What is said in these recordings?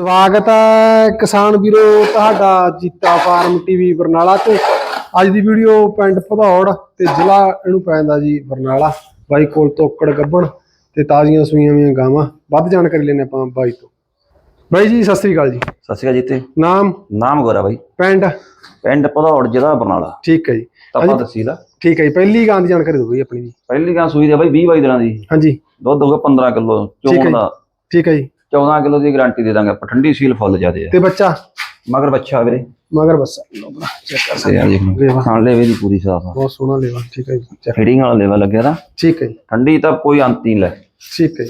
ਸਵਾਗਤ ਹੈ ਕਿਸਾਨ ਵੀਰੋ ਤੁਹਾਡਾ ਜੀਤਾ ਫਾਰਮ ਟੀਵੀ ਬਰਨਾਲਾ ਤੇ। ਅੱਜ ਦੀ ਵੀਡੀਓ ਪਿੰਡ ਭਦੌੜ ਤੇ ਜ਼ਿਲ੍ਹਾ ਇਹਨੂੰ ਪੈਂਦਾ ਜੀ ਬਰਨਾਲਾ ਬਾਈ ਕੋਲ ਤੋਕੜ ਗੱਬਣ ਤੇ ਤਾਜ਼ੀਆਂ ਸੂਈਆਂ ਵੀਆਂ ਗਾਵਾਂ। ਵੱਧ ਜਾਣਕਾਰੀ ਲੈਣੇ ਆਪਾਂ ਬਾਈ ਤੋਂ। ਬਾਈ ਜੀ ਸਤਿ ਸ੍ਰੀ ਅਕਾਲ ਜੀ। ਸਤਿ ਸ਼੍ਰੀ ਅਕਾਲ ਜੀਤੇ। ਨਾਮ? ਨਾਮ ਗੋਰਾ ਬਾਈ। ਪਿੰਡ? ਪਿੰਡ ਭਦੌੜ ਜ਼ਿਲ੍ਹਾ ਬਰਨਾਲਾ। ਠੀਕ ਹੈ ਜੀ। ਤਪਾ ਤਹਿਸੀਲ ਆ ਠੀਕ ਹੈ ਜੀ ਪਹਿਲੀ ਗਾਂ ਦੀ ਜਾਣਕਾਰੀ ਦਿਓ ਬਈ ਆਪਣੀ ਜੀ। ਪਹਿਲੀ ਗਾਂ ਸੂਈ ਦੀ ਬਾਈ 20 22 ਦਿਨਾਂ ਦੀ। ਹਾਂਜੀ। ਦੁੱਧ ਹੋਊਗਾ 15 ਕਿਲੋ ਠੀਕ ਹੈ ਚੋਣ ਜੀ। ਦਾ। ਠੀਕ ਹੈ ਜੀ। 14 ਕਿਲੋ ਦੀ ਗਾਰੰਟੀ ਦੇ ਦਾਂਗੇ ਆਪਾਂ ਠੰਡੀ ਸੀਲ ਫੁੱਲ ਜਾਦੇ ਆ। ਤੇ ਬੱਚਾ? ਮਗਰ ਬੱਚਾ ਵੀਰੇ। ਮਗਰ ਲਓ ਭਰਾ ਚੈੱਕ ਕਰ ਤੇ ਆ ਦੇਖ ਲਓ ਖਾਣ ਲੈਵੇ ਦੀ ਪੂਰੀ ਸਾਫ਼ ਆ। ਬਹੁਤ ਸੋਹਣਾ ਲੇਵਾ ਠੀਕ ਹੈ ਜੀ ਫੀਡਿੰਗ ਵਾਲਾ ਲੈਵਾ ਲੱਗਿਆ ਨਾ? ਠੀਕ ਹੈ ਜੀ। ਠੰਡੀ ਤਾਂ ਕੋਈ ਅੰਤ ਨਹੀਂ ਲੈ। ਠੀਕ ਹੈ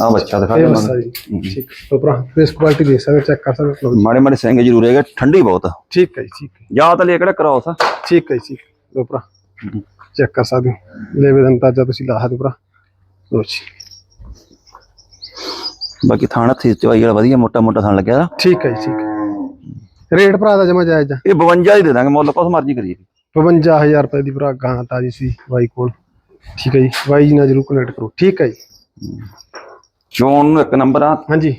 ਆ ਬੱਚਾ ਦਿਖਾ ਦੇ ਜੀ। ਠੀਕ ਹੈ ਭਰਾ ਫੇਸ ਕੁਆਲਿਟੀ ਦੇਖ ਸਕਦੇ ਚੈੱਕ ਕਰ ਸਕਦੇ ਹੋ ਮਾੜੇ ਮਾੜੇ ਸਿੰਘ ਜ਼ਰੂਰ ਹੈਗਾ ਠੰਡੀ ਬਹੁਤ ਆ। ਠੀਕ ਹੈ ਜੀ ਠੀਕ ਹੈ। ਜਾਂ ਤਾਂ ਲੈ ਕਿਹੜਾ ਕਰਾਉਸ ਆ? ਠੀਕ ਹੈ ਜੀ ਠੀਕ ਭਰਾ ਚੈੱਕ ਕਰ ਸਕਦੇ ਹੋ। ਲੈਵੇ ਦਾ ਅੰਦਾਜ਼ਾ ਤੁਸੀਂ ਲਾ ਸਕਦੇ ਹੋ ਭਰਾ। ਜੀ। ਬਾਕੀ ਥਾਣਾ ਥੀ ਚਵਾਈ ਵਾਲਾ ਵਧੀਆ ਮੋਟਾ ਮੋਟਾ ਥਾਣ ਲੱਗਿਆ ਠੀਕ ਹੈ ਜੀ ਠੀਕ ਹੈ। ਰੇਟ ਭਰਾ ਦਾ ਜਮਾ ਜਾਇਜ਼ ਆ? ਇਹ 52 ਹੀ ਦੇ ਦਾਂਗੇ ਮੁੱਲ ਕੁਛ ਮਰਜ਼ੀ ਕਰੀਏ। 55000 ਰੁਪਏ ਦੀ ਭਰਾ ਗਾਂ ਤਾਜੀ ਸੀ ਬਾਈ ਕੋਲ। ਠੀਕ ਹੈ ਜੀ ਬਾਈ ਜੀ ਨਾਲ ਜਰੂਰ ਕਨੈਕਟ ਕਰੋ। ਠੀਕ ਹੈ ਜੀ। ਚੋਣ ਨੂੰ ਇੱਕ ਨੰਬਰ ਆ। ਹਾਂਜੀ।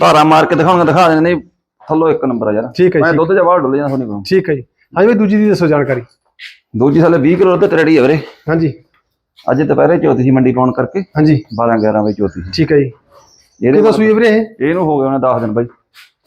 ਧਾਰਾ ਮਾਰ ਕੇ ਦਿਖਾਉਣਗੇ ਦਿਖਾ ਦੇਣੇ ਨਹੀਂ ਥੱਲੋ ਇੱਕ ਨੰਬਰ ਆ ਯਾਰ। ਠੀਕ ਹੈ ਮੈਂ ਦੁੱਧ ਜਾਂ ਬਾਹਰ ਡੁੱਲ ਜਾਂਦਾ ਤੁਹਾਨੂੰ ਠੀਕ ਹੈ ਜੀ। ਹਾਂਜੀ ਬਾਈ ਦੂਜੀ ਦੀ ਦੱਸੋ ਜਾਣਕਾਰੀ। ਦੂਜੀ ਸਾਲੇ 20 ਕਿਲੋ ਦੁੱਧ ਰੈਡੀ ਹੈ ਵੀਰੇ। ਹਾਂਜੀ। ਅੱਜ ਦੁਪਹਿਰੇ ਚੌਥੀ ਸੀ ਮੰਡੀ ਪਾਉਣ ਕਰਕੇ। ਹਾਂਜੀ। 12 11 ਵਜੇ ਸੀ। ਠੀਕ ਹੈ ਜੀ। ਇਹਦੇ ਕਿਹਦਾ ਸੂਈ ਵੀਰੇ ਇਹ? ਇਹਨੂੰ ਹੋ ਗਏ ਉਹਨੇ 10 ਦਿਨ ਬਾਈ।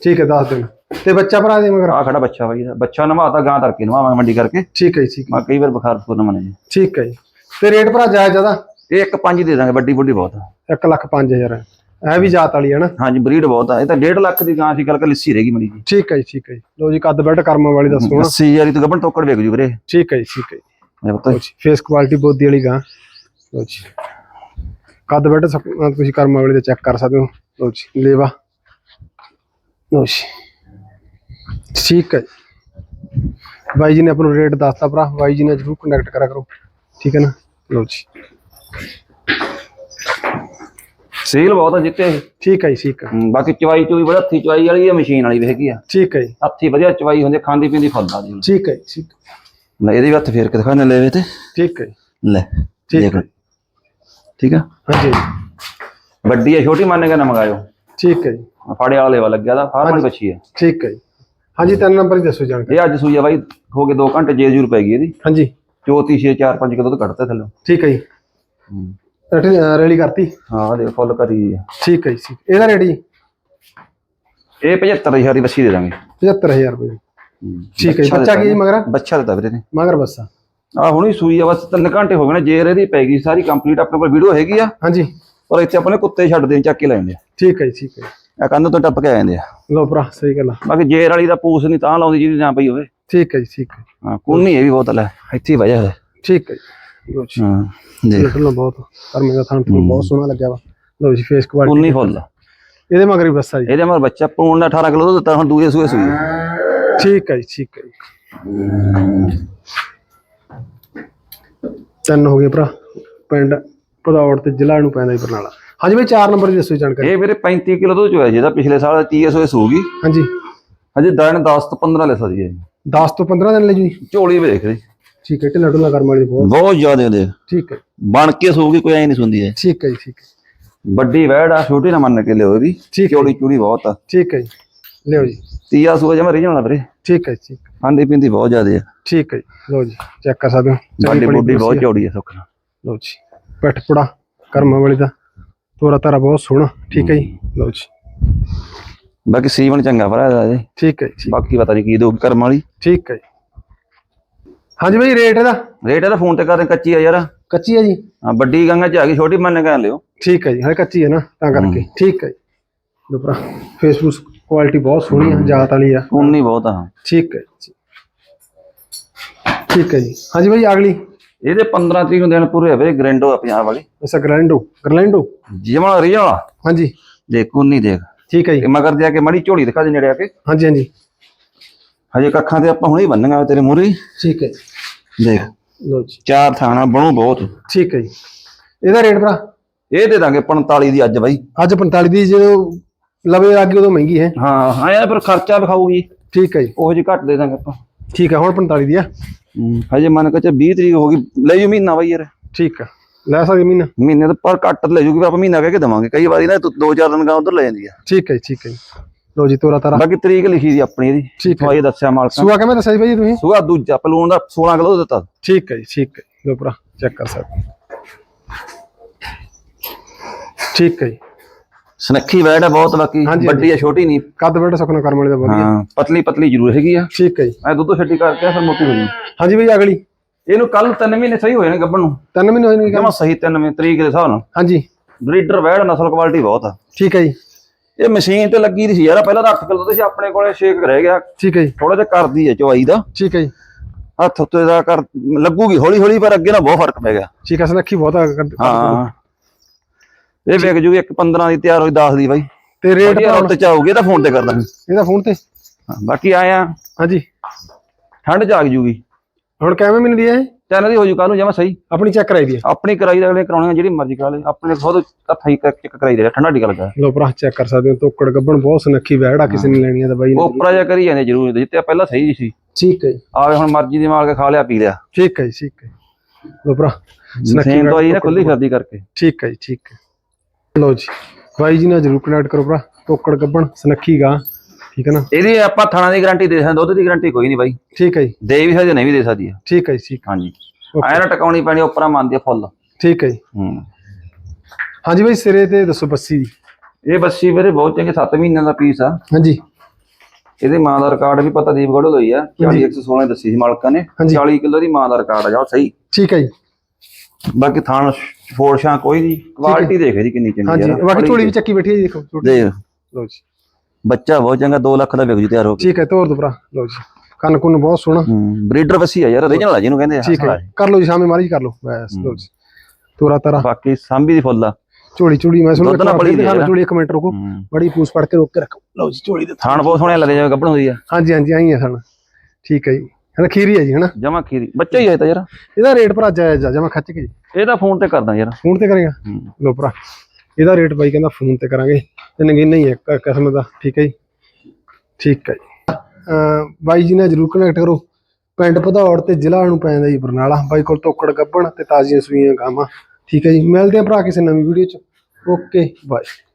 ਠੀਕ ਹੈ ਦੱਸ ਦਿਨ। ਤੇ ਬੱਚਾ ਭਰਾ ਦੇ ਮਗਰ? ਆ ਖੜਾ ਬੱਚਾ ਬਾਈ ਇਹਦਾ। ਬੱਚਾ ਨਵਾਤਾ ਗਾਂ ਕਰਕੇ ਨਵਾਵਾਂਗੇ ਮੰਡੀ ਕਰਕੇ। ਠੀਕ ਹੈ ਜੀ ਠੀਕ ਹੈ। ਮੈਂ ਕਈ ਵਾਰ ਬੁਖਾਰ ਫੁਰਨ ਮਨੇ ਜੀ। ਠੀਕ ਹੈ ਜੀ। ਤੇ ਰੇਟ ਭਰਾ ਜਾਇਜ਼ ਜ਼ਿਆਦਾ ਇਹ ਇੱਕ ਪੰਜ ਦੇ ਦਾਂਗੇ ਵੱਡੀ ਬੁੱਢੀ ਬਹੁਤ ਆ। 1 ਲੱਖ 5000 ਇਹ ਵੀ ਜਾਤ ਵਾਲੀ ਹੈ ਨਾ? ਹਾਂਜੀ ਬਰੀਡ ਬਹੁਤ ਆ। ਇਹ ਤਾਂ 1.5 ਲੱਖ ਦੀ ਗਾਂ ਸੀ ਕੱਲ ਕੱਲ ਲਿੱਸੀ ਰਹਿ ਗਈ ਮਰੀ ਜੀ ਠੀਕ ਹੈ ਜੀ ਠੀਕ ਹੈ ਜੀ। ਲੋ ਜੀ ਕੱਦ ਬੈਠ ਕਰਮਾਂ ਵਾਲੀ ਦਾ ਸੋਹਣਾ 80000 ਦੀ ਗੱਬਣ ਟੋਕੜ ਵੇਖ ਜੂ ਵੀਰੇ। ਠੀਕ ਹੈ ਜੀ ਠੀਕ ਹੈ ਜੀ। ਇਹ ਪਤਾ ਲਓ ਜੀ ਫੇਸ ਕੁਆਲਿਟੀ ਬੋਦੀ ਵਾਲੀ ਗਾਂ। ਲੋ ਜੀ। ਕੱਦ ਬੈਠ ਤੁਸੀਂ ਕਰਮਾਂ ਵਾਲੀ ਦਾ ਚੈੱਕ ਕਰ ਸਕਦੇ ਹੋ। ਲੋ ਜੀ ਲੇਵਾ। ਲੋ ਜੀ। ਠੀਕ ਹੈ ਬਾਈ ਜੀ ਨੇ ਆਪਣਾ ਰੇਟ ਦੱਸਤਾ ਭਰਾ। ਬਾਈ ਜੀ ਨਾਲ ਜਰੂਰ ਕੰਟੈਕਟ ਕਰਾ ਕਰੋ। ਠੀਕ ਹੈ ਨਾ? ਲੋ ਜੀ। ਸੇਲ ਬਹੁਤ ਆ ਜਿੱਤੇ। ਠੀਕ ਹੈ ਜੀ ਠੀਕ ਹੈ। ਬਾਕੀ ਚਵਾਈ ਚੋਈ ਬੜਾ ਹੱਥੀ ਚਵਾਈ ਵਾਲੀ ਆ ਮਸ਼ੀਨ ਵਾਲੀ ਵੀ ਹੈਗੀ ਆ। ਠੀਕ ਹੈ ਜੀ। ਹੱਥੀ ਵਧੀਆ ਚਵਾਈ ਹੁੰਦੀ ਖਾਂਦੀ ਪੀਂਦੀ ਫੁੱਲਦਾ ਜੀ। ਠੀਕ ਹੈ ਠੀਕ ਲੈ ਇਹਦੇ ਵੀ ਹੱਥ ਫੇਰ ਕੇ ਦਿਖਾਣੇ ਲੈਵੇ ਤੇ। ਠੀਕ ਹੈ ਲੈ ਠੀਕ ਹੈ। ਠੀਕ ਆ? ਹਾਂਜੀ। ਵੱਡੀ ਆ ਛੋਟੀ ਮੰਨ ਕੇ ਨਾ ਮੰਗਾਇਓ। ਠੀਕ ਹੈ ਜੀ। ਫਾੜੇ ਵਾਲਾ ਲੈਵਾ ਲੱਗਿਆ ਦਾ ਫਾਰਮ ਵਾਲੀ ਬੱਚੀ ਆ। ਠੀਕ ਹੈ ਜੀ। ਹਾਂਜੀ ਤਿੰਨ ਨੰਬਰ ਹੀ ਦੱਸੋ ਜਾਣਕਾਰੀ। ਇਹ ਅੱਜ ਸੂਈ ਆ ਬਾਈ ਹੋ ਗਏ 2 ਘੰਟੇ ਜੇ ਜੂਰ ਪੈ ਗਈ ਇਹਦੀ। ਹਾਂਜੀ। ਚੌਥੀ 6 4 5 ਕਿਲੋ ਦੁੱਧ ਕੱਢਤਾ ਥੱਲੇ। ਠੀਕ ਹੈ ਜੀ। ਰੈਡੀ- ਅਹ ਰੈਲੀ ਕਰਤੀ? ਹਾਂ ਦੇ ਫੁੱਲ ਕਰੀ ਆ। ਠੀਕ ਹੈ ਜੀ ਠੀਕ। ਇਹਦਾ ਰੇਟ ਜੀ ਇਹ 75000 ਦੀ ਬੱਚੀ ਦੇ ਦਾਂਗੇ। 75000 ਰੁਪਏ ਠੀਕ ਹੈ ਜੀ। ਬੱਚਾ ਕੀ ਜੀ ਮਗਰ? ਬੱਚਾ ਦਿੱਤਾ ਵੀਰੇ ਨੇ। ਮਗਰ ਬੱਸਾ। ਆ ਹੁਣੀ ਸੂਈ ਆ ਬਸ 3 ਘੰਟੇ ਹੋ ਗਏ ਨੇ ਜੇ ਇਹਦੀ ਪੈ ਗਈ ਸਾਰੀ ਕੰਪਲੀਟ ਆਪਣੇ ਕੋਲ ਵੀਡੀਓ ਹੈਗੀ ਆ। ਹਾਂਜੀ। ਪਰ ਇੱਥੇ ਆਪਣੇ ਕੁੱਤੇ ਛੱਡ ਦੇਣ ਚੱਕ ਕੇ ਲੈ ਜਾਂਦੇ ਆ। ਠੀਕ ਹੈ ਜੀ ਠੀਕ ਹੈ। ਆ ਕੰਧ ਤੋਂ ਟੱਪ ਕੇ ਆ ਜਾਂਦੇ ਆ। ਲਓ ਭਰਾ ਸਹੀ ਗੱਲ ਆ। ਬਾਕੀ ਜੇਰ ਵਾਲੀ ਦਾ ਪੂਸ ਨਹੀਂ ਤਾਂ ਲਾਉਂਦੀ ਜਿਹਦੀ ਨਾ ਪਈ ਹੋਵੇ। ਠੀਕ ਹੈ ਜੀ ਠੀਕ ਹੈ। ਹਾਂ ਕੁੰਨੀ ਇਹ ਵੀ ਬਹੁਤ ਲੈ ਇੱਥੇ ਹੀ ਵਜਾ ਹੋਇਆ। ਠੀਕ ਹੈ ਲਓ ਜੀ। ਹਾਂ ਦੇਖ। ਲਓ ਬਹੁਤ ਪਰ ਮੇਰਾ ਥਾਂ ਬਹੁਤ ਸੋਹਣਾ ਲੱਗਿਆ ਵਾ। ਲਓ ਜੀ ਫੇਸ ਕੁਆਲਿਟੀ ਕੁੰਨੀ ਫੁੱਲ। ਇਹਦੇ ਮਗਰ ਬੱਸਾ ਜੀ। ਇਹਦੇ ਮਰ ਬੱਚਾ ਪੂਣ ਦਾ 18 ਕਿਲੋ ਦੁੱਧ ਦਿੱਤਾ ਹੁਣ ਦੂਏ ਸੂਏ ਸੂਈ। ਠੀਕ ਹੈ ਜੀ ਠੀਕ ਹੈ ਤਿੰਨ ਹੋ ਗਏ ਭਰਾ ਪਿੰਡ ਭਦੌੜ ਤੇ ਜ਼ਿਲ੍ਹਾ ਨੂੰ ਪੈਂਦਾ ਜੀ ਬਰਨਾਲਾ। ਹਾਂਜੀ ਬਈ 4 ਨੰਬਰ ਦੀ ਦੱਸੋ ਜੀ ਜਾਣਕਾਰੀ। ਇਹ ਵੀਰੇ 35 ਕਿਲੋ ਦੁੱਧ ਚੋਇਆ ਜਿਹਦਾ ਪਿਛਲੇ ਸਾਲ 30 ਸੂਏ ਸੂਗੀ ਹਾਂਜੀ। ਹਜੇ ਦਿਨ 10 ਤੋਂ 15 ਲੈ ਸਕਦੀ ਹੈ 10 ਤੋਂ 15 ਦਿਨ ਲਈ ਜੀ ਝੋਲੀ ਵੇਖ ਲਈ। ਠੀਕ ਹੈ ਢਿੱਲਾ ਢੁੱਲਾ ਕਰਮ ਵਾਲੀ ਬਹੁਤ। ਬਹੁਤ ਜ਼ਿਆਦਾ ਦੇਖ ਠੀਕ ਹੈ। ਬਣ ਕੇ ਸੂਗੀ ਕੋਈ ਐ ਨਹੀਂ ਸੁਣਦੀ ਹੈ ਠੀਕ ਹੈ ਜੀ ਠੀਕ ਹੈ। ਵੱਡੀ ਵੈੜ ਆ ਛੋਟੀ ਨਾ ਮੰਨ ਕੇ ਲਿਓ ਇਹਦੀ ਠੀਕ ਹੈ। ਚੋਲੀ ਚੂੜੀ ਬਹੁਤ ਆ। ਠੀਕ ਹੈ ਜੀ। ਲਿਓ ਜੀ। ਤੀਆ ਸੂਆ ਜਮਾ ਰੀਜਨ ਵਾਲਾ ਵੀਰੇ। ਠੀਕ ਹੈ ਜੀ, ਠੀਕ ਖਾਂਦੀ ਪੀਂਦੀ ਬਹੁਤ ਜ਼ਿਆਦਾ ਆ। ਠੀਕ ਹੈ ਜੀ। ਲਓ ਜੀ ਚੈੱਕ ਕਰ ਸਕਦੇ ਹੋ। ਚੌੜੀ ਬੁੱਢੀ ਬਹੁਤ। ਚੌੜੀ ਆ। ਸੁੱਖ ਨਾਲ। ਲਓ ਜੀ ਪਿੱਠ ਪੁੜਾ ਕਰਮਾਂ ਵਾਲੀ ਦਾ। ਤੋਰਾ ਤਾਰਾ ਬਹੁਤ ਸੋਹਣਾ ਠੀਕ ਹੈ ਜੀ। ਲਓ ਜੀ। ਬਾਕੀ ਸੀਵਨ ਚੰਗਾ ਭਰਾ ਇਹਦਾ ਜੀ ਠੀਕ ਹੈ ਜੀ। ਬਾਕੀ ਪਤਾ ਨਹੀਂ ਕੀ ਦੋ ਕਰਮ ਵਾਲੀ। ਠੀਕ ਹੈ ਜੀ। ਹਾਂਜੀ ਭਾਈ ਰੇਟ ਇਹਦਾ? ਰੇਟ ਇਹਦਾ ਫੋਨ ਤੇ ਕਰਦੇ ਕੱਚੀ ਆ ਯਾਰ। ਕੱਚੀ ਹੈ ਜੀ? ਹਾਂ ਵੱਡੀ ਗੰਗਾ ਚ ਆ ਗਈ ਛੋਟੀ ਮੰਨ ਕੇ ਲਿਓ। ਠੀਕ ਹੈ ਜੀ ਹਲੇ ਕੱਚੀ ਹੈ ਨਾ ਤਾਂ ਕਰਕੇ। ਠੀਕ ਹੈ ਜੀ। ਲਓ ਭਰਾ ਫੇਸਬੁੱਕ ਕੁਆਲਿਟੀ ਬਹੁਤ ਸੋਹਣੀ ਆ ਜਾਤ ਵਾਲੀ ਆ। ਉਨੀ ਬਹੁਤ ਆ। ਠੀਕ ਹੈ ਜੀ। ਠੀਕ ਹੈ ਜੀ। ਹਾਂਜੀ ਭਾਈ ਅਗਲੀ। ਇਹਦੇ 15 ਤਰੀਕ ਨੂੰ ਦਿਨ ਪੂਰੇ ਹੋਵੇ ਗ੍ਰੈਂਡੋ ਆ ਪੰਜਾਬ ਵਾਲੀ। ਅਸਾ ਗਰੈਂਡੋ। ਜਿਮਾ ਰੀਜਨ ਵਾਲਾ ਹਾਂਜੀ। ਦੇਖ ਉਨੀ ਦੇਖ। ਠੀਕ ਹੈ ਜੀ। ਮਗਰ ਜਾ ਕੇ ਮੜੀ ਝੋਲੀ ਦਿਖਾ ਦੇ ਨੇੜੇ ਆ ਕੇ। ਹਾਂਜੀ ਹਾਂਜੀ। ਹਜੇ ਕੱਖਾਂ ਤੇ ਆਪਾਂ ਹੁਣੇ ਹੀ ਬੰਨਾਂਗਾ ਤੇਰੇ ਮੂਹਰੇ। ਹੀ। ਠੀਕ ਹੈ ਦੇਖ। ਲਓ ਜੀ। ਚਾਰ ਥਾਣਾ ਬਣੂ ਬਹੁਤ। ਠੀਕ ਹੈ ਜੀ। ਇਹਦਾ ਰੇਟ ਭਰਾ? ਇਹ ਦੇ ਦਾਂਗੇ 45 ਦੀ ਅੱਜ ਬਾਈ। ਅੱਜ 45 ਦੀ ਜਦੋਂ ਲਵੇ ਲੱਗੇ ਉਦੋਂ ਮਹਿੰਗੀ ਹੈ। ਹਾਂ ਹਾਂ ਯਾਰ ਫਿਰ ਖਰਚਾ ਵਿਖਾਊਗੀ। ਠੀਕ ਹੈ ਜੀ। ਉਹ ਜੀ ਘੱਟ ਦੇ ਦਾਂਗੇ ਆਪਾਂ। ਠੀਕ ਹੈ ਹੁਣ 45 ਦੀ ਆ। ਹਜੇ ਮੰਨ ਕੇ ਚ 20 ਤਰੀਕ ਹੋ ਗਈ ਲੈ ਜੂ ਮਹੀਨਾ ਬਾਈ ਯਾਰ। ਠੀਕ ਹੈ ਲੈ ਸਕਦੇ ਮਹੀਨਾ? ਮਹੀਨੇ ਤੋਂ ਪਰ ਘੱਟ ਲੈ ਜੂਗੀ ਆਪਾਂ ਮਹੀਨਾ ਕਹਿ ਕੇ ਦਵਾਂਗੇ। ਕਈ ਵਾਰੀ ਨਾ ਦੋ ਚਾਰ ਦਿਨ ਗਾ ਉਧਰ ਲੈ ਜਾਂਦੀ ਆ। ਠੀਕ ਹੈ ਠੀਕ ਹੈ ਲਓ ਜੀ ਤੋਰਾ ਤਾਰਾ। ਬਾਕੀ ਤਰੀਕ ਲਿਖੀ ਦੀ ਆਪਣੀ ਇਹਦੀ। ਠੀਕ ਹੈ ਦੱਸਿਆ ਮਾਲਕਾਂ ਸੂਆ ਕਿਵੇਂ ਦੱਸਿਆ ਭਾਈ ਤੁਸੀਂ? ਸੁਗਾ ਦੂਜਾ ਪਲੂਣ ਦਾ 16 ਕਿਲੋ ਦਿੱਤਾ। ਠੀਕ ਹੈ ਜੀ ਠੀਕ ਹੈ ਲੋ ਭਰਾ ਚੈੱਕ ਕਰ ਸਕਦੇ ਠੀਕ ਹੈ ਜੀ। ਸਨੱਖੀ ਵੈੜ ਹੈ ਬਹੁਤ ਬਾਕੀ ਹਾਂਜੀ, ਵੱਡੀ ਹੈ ਛੋਟੀ ਨਹੀਂ। ਕੱਦ ਬੈਠ ਸੁਖਨਾ ਕਰਮ ਵਾਲੇ ਦਾ ਵਧੀਆ। ਹਾਂ ਪਤਲੀ ਪਤਲੀ ਜ਼ਰੂਰ ਹੈਗੀ ਆ। ਠੀਕ ਹੈ ਜੀ। ਐ ਦੁੱਧ ਛੱਡੀ ਕਰਕੇ ਫਿਰ ਮੋਟੀ ਹੋ ਜੂ ਹਾਂਜੀ ਭਾਈ ਅਗਲੀ। ਇਹਨੂੰ ਕੱਲ 3 ਮਹੀਨੇ ਸਹੀ ਹੋਏ ਨੇ ਗੱਭਣ ਨੂੰ। ਤਿੰਨ ਮਹੀਨੇ ਹੋਏ ਨੇ ਜਮਾ ਸਹੀ 3 ਮਹੀਨੇ ਤਰੀਕ ਦੇ ਹਿਸਾਬ ਨਾਲ। ਹਾਂਜੀ। ਬਰੀਡਰ ਵੈੜ ਨਸਲ ਕੁਆਲਿਟੀ ਬਹੁਤ ਆ। ਠੀਕ ਹੈ ਜੀ। ਇਹ ਮਸ਼ੀਨ ਤੇ ਲੱਗੀ ਦੀ ਸੀ ਯਾਰ ਪਹਿਲਾਂ ਤਾਂ 8 ਕਿਲੋ ਸੀ ਆਪਣੇ ਕੋਲੇ 6 ਰਹਿ ਗਿਆ। ਠੀਕ ਹੈ ਜੀ। ਥੋੜਾ ਜਿਹਾ ਕਰਦੀ ਹੈ ਚਵਾਈ ਦਾ। ਠੀਕ ਹੈ ਜੀ। ਹੱਥ ਉੱਤੇ ਦਾ ਕਰ ਲੱਗੂਗੀ ਹੌਲੀ ਹੌਲੀ ਪਰ ਅੱਗੇ ਨਾ ਬਹੁਤ ਫ਼ਰਕ ਪੈ ਗਿਆ। ਠੀਕ ਹੈ ਸਨੱਖੀ ਬਹੁਤ ਆ। ਕਰ- ਹਾਂ। ਇਹ ਵੇਖ ਜੂਗੀ ਇੱਕ 15 ਦੀ ਤਿਆਰ ਹੋਈ 10 ਦੀ ਬਾਈ। ਤੇ ਰੇਟ ਵਧੀਆ ਭਰਾ ਰੁੱਤ ਚ ਆਊਗੀ ਤਾਂ ਫੋਨ ਤੇ ਕਰ ਦਾਂਗੇ ਇਹਦਾ ਫੋਨ ਤੇ? ਹਾਂ, ਬਾਕੀ ਆਇਆ ਹਾਂਜੀ। ਠੰਡ ਜਾਗ ਜੂਗੀ। ਹੁਣ ਕਿਵੇਂ ਮਹੀਨੇ ਦੀ ਹੈ ਚੈਨਲ ਦੀ ਹੋ ਜੂ ਕੱਲ ਨੂੰ ਜਮਾ ਸਹੀ। ਆਪਣੀ ਚੈੱਕ ਕਰਾਈ ਦੀ ਹੈ ਆਪਣੀ ਕਰਾਈ ਦਾ ਅਗਲੇ ਕਰਾਉਣੀ ਜਿਹੜੀ ਮਰਜ਼ੀ ਕਰਾ ਲੈ। ਆਪਣੇ ਖੁਦ ਹੱਥਾਂ ਹੀ ਚੈੱਕ ਕਰਾਈ ਦੇ ਠੰਡਾ ਟਿਕਾ ਲੱਗਾ। ਲੋ ਭਰਾ ਚੈੱਕ ਕਰ ਸਕਦੇ ਹੋ ਤੋਕੜ ਗੱਬਣ ਬਹੁਤ ਸੁਨੱਖੀ ਵੈੜ ਕਿਸੇ ਨੇ ਲੈਣੀ ਆ ਤਾਂ ਬਾਈ ਉਹ ਉੱਪਰਾ ਜਾ ਕਰੀ ਜਾਂਦੇ ਜ਼ਰੂਰ ਜਿੱਤੇ ਪਹਿਲਾਂ ਸਹੀ ਸੀ। ਠੀਕ ਹੈ ਆਵੇ ਹੁਣ ਮਰਜ਼ੀ ਦੀ ਮਾਰ ਕੇ ਖਾ ਲਿਆ ਪੀ ਲਿਆ। ਠੀਕ ਹੈ ਜੀ ਠੀਕ ਹੈ। ਲੋ ਭਰਾ ਸੁਨੱਖੀ ਵੈੜ ਖੁੱਲੀ ਫਿਰਦੀ ਕਰਕੇ। ਠੀਕ ਹੈ ਜੀ ਠੀਕ ਹੈ। ਲੋ ਜੀ। ਬਾਈ ਜੀ ਨਾਲ ਜਰੂਰ ਕਨੈਕਟ ਕਰੋ ਭਰਾ। ਤੋਕੜ ਗੱਬਣ ਸੁਨੱਖੀ ਗਾ। ਠੀਕ ਹੈ ਨਾ? ਇਹਦੀ ਆਪਾਂ ਥਾਣਾ ਦੀ ਗਾਰੰਟੀ ਦੇ ਸਕਦੇ ਦੁੱਧ ਦੀ ਗਾਰੰਟੀ ਕੋਈ ਨਹੀਂ ਬਾਈ। ਠੀਕ ਹੈ ਜੀ। ਦੇ ਵੀ ਸਕਦੇ ਨਹੀਂ ਵੀ ਦੇ ਸਕਦੀ ਠੀਕ ਹੈ ਜੀ ਠੀਕ। ਹਾਂਜੀ. ਐਂ ਨਾ ਟਕਾਉਣੀ ਪੈਣੀ ਉੱਪਰਾਂ ਮੰਨਦੀ ਆ ਫੁੱਲ। ਠੀਕ ਹੈ ਜੀ। ਹੂੰ। ਹਾਂਜੀ ਬਾਈ ਸਿਰੇ ਤੇ ਦੱਸੋ ਬੱਸੀ ਦੀ। ਇਹ ਬੱਸੀ ਵੀਰੇ ਬਹੁਤ ਚੰਗੇ 7 ਮਹੀਨਿਆਂ ਦਾ ਪੀਸ ਆ। ਹਾਂਜੀ। ਇਹਦੇ ਮਾਂ ਦਾ ਰਿਕਾਰਡ ਵੀ ਪਤਾ ਦੀਪਗੜ੍ਹ ਹੋਈ ਆ। 4116 ਦੱਸੀ ਸੀ ਮਾਲਕਾਂ ਨੇ। ਹਾਂਜੀ। 40 ਕਿਲੋ ਦੀ ਮਾਂ ਦਾ ਰਿਕਾਰਡ ਆ ਜਾ ਸਹੀ। ਠੀਕ ਹੈ ਜੀ। ਬਾਕੀ ਥਾਣ ਫੋਰਸ਼ਾਂ ਕੋਈ ਨਹੀਂ ਕੁਆਲਿਟੀ ਦੇਖ ਇਹਦੀ ਕਿੰਨੀ ਚੰਗੀ ਹਾਂਜੀ ਬਾਕੀ ਝੋਲੀ ਵੀ ਚੱਕੀ ਬੈਠੀ ਹੈ ਜੀ ਦੇਖੋ ਦੇਖ। ਲਓ ਜੀ। ਬੱਚਾ ਬਹੁਤ ਚੰਗਾ 2 ਲੱਖ ਦਾ ਵਿਕ ਜੂ ਤਿਆਰ ਹੋ ਕੇ। ਠੀਕ ਹੈ ਤੋਰ ਦੋ ਭਰਾ। ਲਓ ਜੀ। ਕੰਨ ਕੁੰਨ ਬਹੁਤ ਸੋਹਣਾ। ਬਰੀਡਰ ਬੱਸੀ ਆ ਯਾਰ ਓਰੀਜਨਲ ਆ ਜਿਹਨੂੰ ਕਹਿੰਦੇ ਆ ਠੀਕ ਹੈ। ਕਰ ਲਓ ਜੀ ਸ਼ਾਮੇ ਮਾਰੀ ਕਰ ਲਓ। ਬਸ ਲਓ ਜੀ। ਤੋਰਾ ਤਾਰਾ। ਬਾਕੀ ਸਾਂਭੀ ਦੀ ਫੁੱਲ ਆ। ਝੋਲੀ ਝੋਲੀ ਮੈਂ ਸੁਣ ਨਾਲ ਬੜੀ। ਝੋਲੀ ਇੱਕ ਮਿੰਟ ਰੁਕੋ। ਬੜੀ ਪੂਛ ਪੜ ਕੇ ਰੋਕ ਕੇ ਰੱਖੋ। ਲਓ ਜੀ ਝੋਲੀ ਦੇ ਥਾਣ। ਬਹੁਤ ਸੋਹਣੇ ਲੱਗਦੇ ਜਿਵੇਂ ਗੱਭਣ ਹੁੰਦੀ ਆ। ਹਾਂਜੀ ਹਾਂਜੀ ਆਈ ਹੈ ਸਣ ਠੀਕ ਹੈ ਜੀ। ਹਨਾ ਖੀਰੀ ਹੈ ਜੀ ਹਨਾ? ਜਮਾ ਖੀਰੀ। ਬੱਚਾ ਹੀ ਹੈ ਤਾਂ ਯਾਰ। ਇਹਦਾ ਰੇਟ ਭਰਾ ਜਾਇਜ਼ ਆ ਜਮਾ ਖੱਚ ਕੇ ਜੀ। ਇਹ ਤਾਂ ਫੋਨ ਤੇ ਕਰਦਾ ਯਾਰ। ਫੋਨ ਤੇ ਕਰੇਗਾ? ਹੂੰ। ਲੋ ਭਰਾ ਇਹਦਾ ਰੇਟ ਬਾਈ ਕਹਿੰਦਾ ਫੋਨ ਤੇ ਕਰਾਂਗੇ। ਤੇ ਨਗੀਨ ਨਹੀਂ ਹੈ ਕ- ਕਿਸਮ ਦਾ ਠੀਕ ਹੈ ਜੀ? ਠੀਕ ਹੈ ਜੀ। ਬਾਈ ਜੀ ਨਾਲ ਜਰੂਰ ਕਨੈਕਟ ਕਰੋ। ਪਿੰਡ ਭਦੌੜ ਤੇ ਜ਼ਿਲ੍ਹਾ ਨੂੰ ਪੈ ਜਾਂਦਾ ਜੀ ਬਰਨਾਲਾ। ਬਾਈ ਕੋਲ ਤੋਕੜ ਗੱਬਣ ਤੇ ਤਾਜ਼ੀਆਂ ਸੂਈਆਂ ਗਾਵਾਂ। ਠੀਕ ਹੈ ਜੀ ਮਿਲਦੇ ਆ ਭਰਾ ਕਿਸੇ ਨਵੀਂ ਵੀਡੀਓ ਚ। Okay bye.